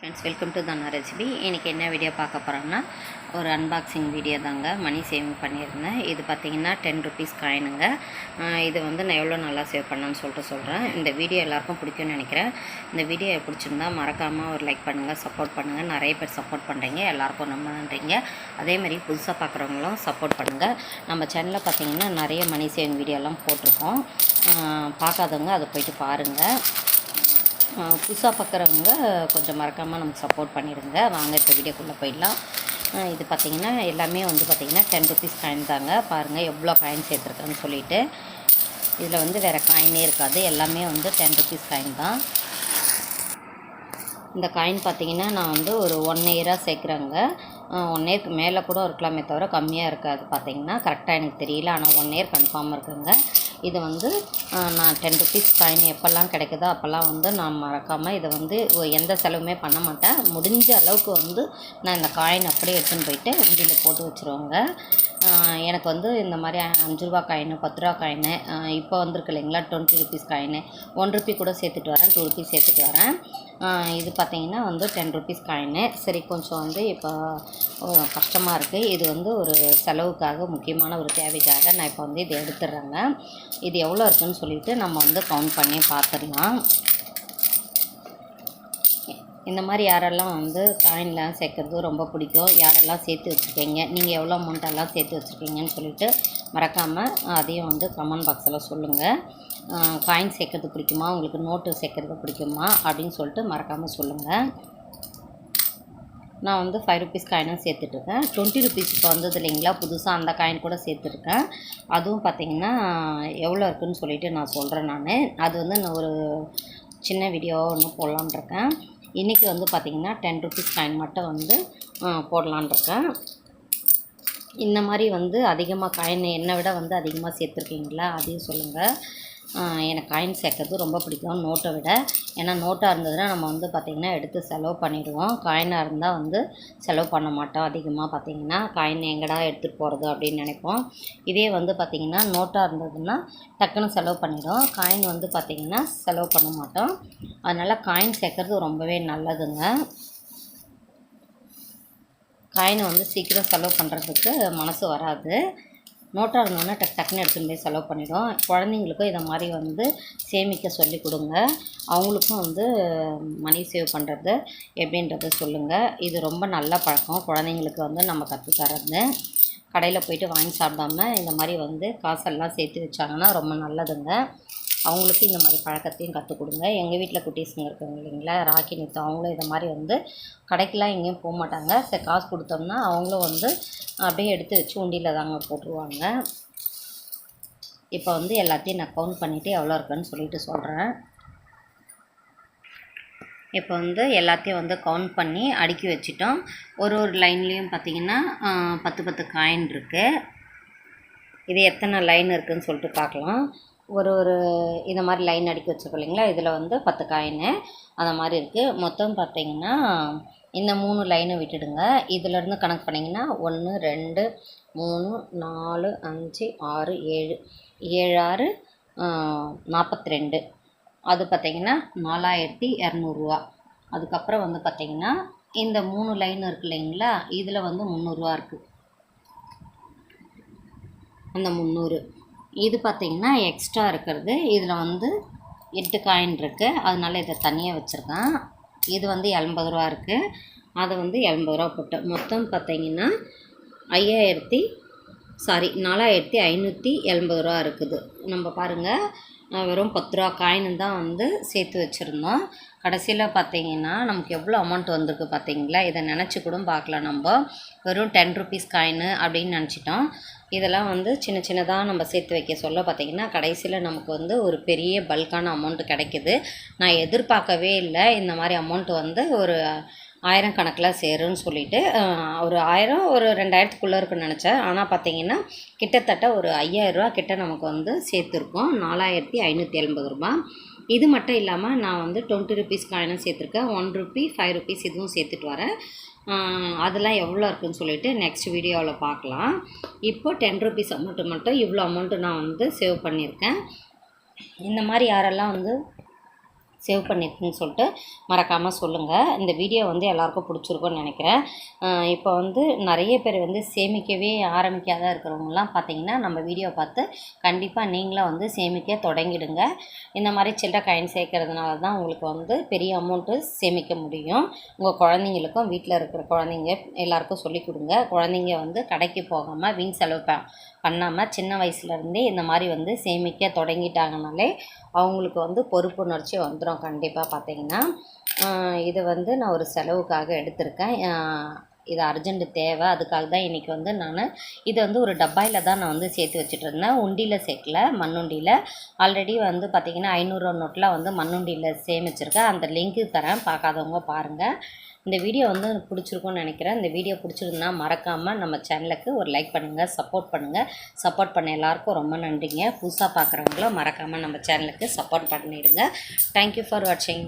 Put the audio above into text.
Friends welcome to Dhana recipe இன்றைக்கி என்ன video பார்க்க போகிறோம்னா ஒரு அன்பாக்சிங் வீடியோ தாங்க. மணி சேவிங் பண்ணியிருந்தேன். இது பார்த்தீங்கன்னா டென் ருபீஸ் காயினுங்க இது வந்து நான் எவ்வளோ நல்லா சேவ் பண்ணேன்னு சொல்லிட்டு சொல்கிறேன் இந்த வீடியோ எல்லாருக்கும் பிடிக்கும்னு நினைக்கிறேன். இந்த வீடியோ பிடிச்சிருந்தா மறக்காமல் ஒரு லைக் பண்ணுங்கள் சப்போர்ட் பண்ணுங்கள் நிறைய பேர் சப்போர்ட் பண்ணுறீங்க எல்லாருக்கும் ரொம்ப நன்றிங்க. அதேமாதிரி புதுசாக பார்க்குறவங்களும் சப்போர்ட் பண்ணுங்கள் நம்ம சேனலில் பார்த்தீங்கன்னா நிறைய மணி சேவிங் வீடியோலாம் போட்டிருக்கோம். பார்க்காதவங்க அதை போயிட்டு பாருங்கள் புதுசாக பார்க்குறவங்க கொஞ்சம் மறக்காமல் நமக்கு சப்போர்ட் பண்ணிடுங்க. வாங்க இப்போ வீடியோக்குள்ளே போயிடலாம். இது பார்த்திங்கன்னா எல்லாமே வந்து பார்த்திங்கன்னா டென் ருபீஸ் காயின் தாங்க. பாருங்கள் எவ்வளோ காயின் சேர்த்துருக்கேன்னு சொல்லிவிட்டு இதில் வந்து வேறு காயினே இருக்காது. எல்லாமே வந்து டென் ருபீஸ் காயின் தான். இந்த காயின் பார்த்தீங்கன்னா நான் வந்து ஒரு ஒன் இயராக சேர்க்குறேங்க. ஒன் இயர்க்கு மேலே கூட இருக்கலாமே தவிர கம்மியாக இருக்காது பார்த்தீங்கன்னா கரெக்டாக எனக்கு தெரியல. ஆனால் ஒன் இயர் கன்ஃபார்ம் இருக்குங்க. இது வந்து நான் டென் ருபீஸ் காயின் எப்போல்லாம் கிடைக்குதோ அப்போல்லாம் வந்து நான் மறக்காமல் இதை வந்து எந்த செலவுமே பண்ண மாட்டேன். முடிஞ்ச அளவுக்கு வந்து நான் இந்த காயின் அப்படியே எடுத்துன்னு போயிட்டு உண்டியில் போட்டு வச்சுருவாங்க. எனக்கு வந்து இந்த மாதிரி அஞ்சு ரூபா காயினு பத்து ரூபா காயினு இப்போ வந்திருக்கு இல்லைங்களா? Twenty rupees coin one rupee கூட சேர்த்துட்டு வரேன். டூ ருபீஸ் சேர்த்துட்டு வரேன். இது பார்த்தீங்கன்னா வந்து டென் ருபீஸ் காயினு சரி கொஞ்சம் வந்து இப்போ கஷ்டமாக இருக்குது இது வந்து ஒரு செலவுக்காக முக்கியமான ஒரு தேவைக்காக நான் இப்போ வந்து இதை எடுத்துடுறேங்க. இது எவ்வளோ இருக்குன்னு சொல்லிட்டு நம்ம வந்து கவுண்ட் பண்ணி பார்த்துடலாம். இந்த மாதிரி யாரெல்லாம் வந்து காயின்லாம் சேர்க்குறது ரொம்ப பிடிக்கும் யாரெல்லாம் சேர்த்து வச்சுருக்கீங்க நீங்கள் எவ்வளோ அமௌண்ட்டெல்லாம் சேர்த்து வச்சுருக்கீங்கன்னு சொல்லிட்டு மறக்காமல் அதையும் வந்து கமெண்ட் பாக்ஸில் சொல்லுங்கள் காயின் சேர்க்கறது பிடிக்குமா உங்களுக்கு நோட்டு சேர்க்கறது பிடிக்குமா அப்படின்னு சொல்லிட்டு மறக்காமல் சொல்லுங்கள் நான் வந்து ஃபைவ் ருபீஸ் காயினும் சேர்த்துட்ருக்கேன் டுவெண்ட்டி ருபீஸ் இப்போ வந்தது இல்லைங்களா புதுசாக அந்த காயின் கூட சேர்த்துருக்கேன். அதுவும் பார்த்தீங்கன்னா எவ்வளோ இருக்குதுன்னு சொல்லிவிட்டு நான் சொல்கிறேன் நான். அது வந்து நான் ஒரு சின்ன வீடியோ ஒன்று போடலான்னு இருக்கேன். இன்றைக்கி வந்து பார்த்திங்கன்னா டென் ருபீஸ் காயின் மட்டும் வந்து போடலான்ருக்கேன் இருக்கேன். இந்த மாதிரி வந்து அதிகமாக காயின் என்னை விட வந்து அதிகமாக சேர்த்துருக்கீங்களா? அதையும் சொல்லுங்கள் எனக்கு காயின் சேர்க்கறது ரொம்ப பிடிக்கும் நோட்டை விட. ஏன்னா நோட்டாக இருந்ததுன்னா நம்ம வந்து பார்த்திங்கன்னா எடுத்து செலவு பண்ணிவிடுவோம் காயினாக இருந்தால் வந்து செலவு பண்ண மாட்டோம் அதிகமாக பார்த்திங்கன்னா காயின் எங்கடா எடுத்துகிட்டு போகிறது அப்படின்னு நினைப்போம். இதே வந்து பார்த்திங்கன்னா நோட்டாக இருந்ததுன்னா டக்குன்னு செலவு பண்ணிவிடும் காயின் வந்து பார்த்திங்கன்னா செலவு பண்ண மாட்டோம். அதனால் காயின் சேர்க்கறது ரொம்பவே நல்லதுங்க. காயினை வந்து சீக்கிரம் செலவு பண்ணுறதுக்கு மனசு வராது. நோட்டாக இருந்தோன்னா டக் டக்குன்னு எடுத்துன்னு போய் செலவு பண்ணிவிடும் குழந்தைங்களுக்கும் இதை மாதிரி வந்து சேமிக்க சொல்லி கொடுங்க. அவங்களுக்கும் வந்து மணி சேவ் பண்ணுறது எப்படின்றத சொல்லுங்கள் இது ரொம்ப நல்ல பழக்கம். குழந்தைங்களுக்கு வந்து நம்ம கற்றுத் கடையில் போயிட்டு வாங்கி சாப்பிடாம இந்த மாதிரி வந்து காசெல்லாம் சேர்த்து வச்சாங்கன்னா ரொம்ப நல்லதுங்க. அவங்களுக்கு இந்த மாதிரி பழக்கத்தையும் கற்றுக் கொடுங்க. எங்கள் வீட்டில் குட்டீஸுங்க இருக்காங்க இல்லைங்களா? ராக்கி நித்தம் அவங்களும் இதை மாதிரி வந்து கடைக்கெலாம் எங்கேயும் போக மாட்டாங்க. சரி காசு கொடுத்தோம்னா அவங்களும் வந்து அப்படியே எடுத்து வச்சு உண்டியில் தாங்க போட்டுருவாங்க. இப்போ வந்து எல்லாத்தையும் நான் கவுண்ட் பண்ணிவிட்டு எவ்வளோ இருக்குன்னு சொல்லிட்டு சொல்கிறேன் இப்போ வந்து எல்லாத்தையும் வந்து கவுண்ட் பண்ணி அடுக்கி வச்சிட்டோம். ஒரு ஒரு லைன்லேயும் பார்த்தீங்கன்னா பத்து பத்து காயின் இருக்குது இது எத்தனை லைன் இருக்குதுன்னு சொல்லிட்டு பார்க்கலாம். ஒரு ஒரு இந்த மாதிரி லைன் அடுக்கி வச்சுருக்கோம் இல்லைங்களா? இதில் வந்து பத்து காயின்னு அந்த மாதிரி இருக்குது மொத்தம் பார்த்தீங்கன்னா இந்த மூணு லைனை விட்டுடுங்க. இதிலேருந்து கணக்கு பண்ணிங்கன்னா ஒன்று ரெண்டு மூணு நாலு அஞ்சு ஆறு ஏழு ஏழு ஆறு நாற்பத்தி ரெண்டு அது பார்த்தீங்கன்னா நாலாயிரத்தி இரநூறுவா அதுக்கப்புறம் வந்து பார்த்திங்கன்னா இந்த மூணு லைன் இருக்கு இல்லைங்களா? இதில் வந்து முந்நூறுரூவா இருக்குது அந்த முந்நூறு. இது பார்த்தீங்கன்னா எக்ஸ்ட்ரா இருக்கிறது. இதில் வந்து எட்டு காயின் இருக்குது அதனால் இதை தனியாக வச்சுருக்கேன். இது வந்து எண்பது ரூபா இருக்குது அது வந்து எண்பது ரூபா போட்டு மொத்தம் பார்த்திங்கன்னா ஐயாயிரத்தி சாரி நாலாயிரத்தி ஐநூற்றி எண்பது ரூபா இருக்குது. நம்ம பாருங்கள் வெறும் பத்து ரூபா காயின் தான் வந்து சேர்த்து வச்சுருந்தோம். கடைசியில் பார்த்தீங்கன்னா நமக்கு எவ்வளோ அமௌண்ட் வந்திருக்கு பார்த்தீங்களா இதை நினச்சி கூட பார்க்கல நம்ம. வெறும் டென் ருபீஸ் காயின் அப்படின்னு நினச்சிட்டோம். இதெல்லாம் வந்து சின்ன சின்னதாக நம்ம சேர்த்து வைக்க சொல்ல பார்த்தீங்கன்னா கடைசியில் நமக்கு வந்து ஒரு பெரிய பல்கான அமௌண்ட் கிடைக்குது. நான் எதிர்பார்க்கவே இல்லை இந்த மாதிரி அமௌண்ட் வந்து ஒரு ஆயிரம் கணக்கில் சேரும்னு சொல்லிட்டு ஒரு ஆயிரம் ஒரு ரெண்டாயிரத்துக்குள்ளே இருக்குன்னு நினச்சேன். ஆனால் பார்த்தீங்கன்னா கிட்டத்தட்ட ஒரு ஐயாயிரரூவா கிட்ட நமக்கு வந்து சேர்த்துருக்கோம். நாலாயிரத்தி ஐநூற்றி எண்பது ரூபா. இது மட்டும் இல்லாமல் நான் வந்து டுவெண்ட்டி ருபீஸ் காயினும் சேர்த்துருக்கேன். ஒன் ருபி ஃபைவ் ருபீஸ் இதுவும் சேர்த்துட்டு வரேன். அதெல்லாம் எவ்வளோ இருக்குன்னு சொல்லிட்டு நெக்ஸ்ட் வீடியோவில் பார்க்கலாம் இப்போ டென் ருபீஸ் அமௌண்ட்டு மட்டும் இவ்வளோ அமௌண்ட்டு நான் வந்து சேவ் பண்ணியிருக்கேன். இந்த மாதிரி யாரெல்லாம் வந்து சேவ் பண்ணியிருக்குன்னு சொல்லிட்டு மறக்காமல் சொல்லுங்கள் இந்த வீடியோ வந்து எல்லாருக்கும் பிடிச்சிருக்கும்னு நினைக்கிறேன். இப்போ வந்து நிறைய பேர் வந்து சேமிக்கவே ஆரம்பிக்காத இருக்கிறவங்கலாம் பார்த்தீங்கன்னா நம்ம வீடியோ பார்த்து கண்டிப்பாக நீங்களும் வந்து சேமிக்க தொடங்கிடுங்க. இந்த மாதிரி சில்லற காயின் சேர்க்கறதுனால தான் உங்களுக்கு வந்து பெரிய அமௌண்ட்டு சேமிக்க முடியும். உங்கள் குழந்தைங்களுக்கும் வீட்டில் இருக்கிற குழந்தைங்க எல்லாருக்கும் சொல்லிக் கொடுங்க. குழந்தைங்க வந்து கடைக்கு போகாமல் வீண் செலவு ப பண்ணாமல் சின்ன வயசுலேருந்தே இந்த மாதிரி வந்து சேமிக்க தொடங்கிட்டாங்கனாலே அவங்களுக்கு வந்து பொறுப்புணர்ச்சி வந்துடும் கண்டிப்பாக பார்த்தீங்கன்னா இது வந்து நான் ஒரு செலவுக்காக எடுத்திருக்கேன். இது அர்ஜெண்ட்டு தேவை. அதுக்காக தான் இன்றைக்கி வந்து நான் இதை வந்து ஒரு டப்பாயில் தான் நான் வந்து சேர்த்து வச்சுட்டு இருந்தேன் உண்டியில் சேர்க்கல மண்ணுண்டியில். ஆல்ரெடி வந்து பார்த்திங்கன்னா ஐநூறுரூவா நோட்டில் வந்து மண்ணுண்டியில் சேமிச்சிருக்கேன். அந்த லிங்க்கு தரேன். பார்க்காதவங்க பாருங்கள் இந்த வீடியோ வந்து எனக்கு பிடிச்சிருக்கும்னு நினைக்கிறேன். இந்த வீடியோ பிடிச்சிருந்தா மறக்காமல் நம்ம சேனலுக்கு ஒரு லைக் பண்ணுங்கள் சப்போர்ட் பண்ணுங்கள் சப்போர்ட் பண்ண எல்லாருக்கும் ரொம்ப நன்றிங்க. புதுசாக பார்க்குறவங்களும் மறக்காமல் நம்ம சேனலுக்கு சப்போர்ட் பண்ணிடுங்க. தேங்க்யூ ஃபார் வாட்சிங்